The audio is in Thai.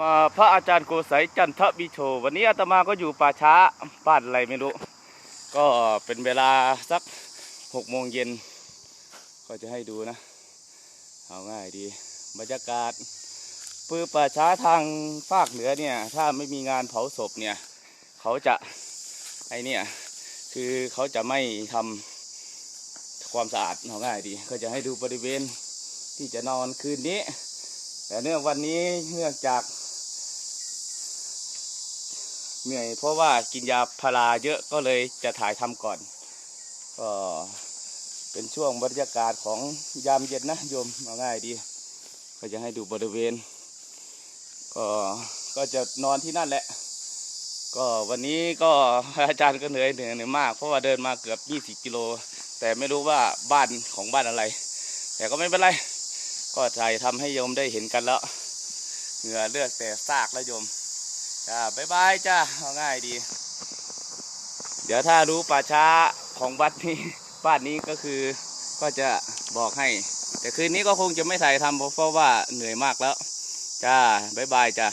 มาพระอาจารย์โกสัยจันทบิโช วันนี้อาตมาก็อยู่ป่าช้าบ้านอะไรไม่รู้ ก็เป็นเวลาสักหกโมงเย็น ก็จะให้ดูนะ เอาง่ายดี บรรยากาศปือป่าช้าทางภาคเหนือเนี่ย ถ้าไม่มีงานเผาศพเนี่ย เขาจะไอเนี่ย คือเขาจะไม่ทำความสะอาดเอาง่ายดี ก็จะให้ดูบริเวณที่จะนอนคืนนี้ แต่เนื่องวันนี้เนื่องจาก เหนื่อยเพราะว่ากินยาพาราเยอะก็เลยจะถ่ายทำก่อน ก็เป็นช่วงบรรยากาศของยามเย็นนะโยมเอาง่ายดี ก็จะให้ดูบริเวณ ก็ก็จะนอนที่นั่นแหละ ก็วันนี้ก็อาจารย์ก็เหนื่อยเหนื่อยมาก เพราะว่าเดินมาเกือบ 20 กิโล แต่ไม่รู้ว่าบ้านของบ้านอะไร แต่ก็ไม่เป็นไร ก็ถ่ายทำให้โยมได้เห็นกันแล้ว เหงื่อเลือดแต่ซากแล้วโยม จ้าบายบายจ้าเอาง่ายดี เดี๋ยวถ้ารู้ป่าช้าของวัดนี้บ้านนี้ก็คือก็จะบอกให้ แต่คืนนี้ก็คงจะไม่ถ่ายทำเพราะว่าเหนื่อยมากแล้ว จ้าบายบายจ้า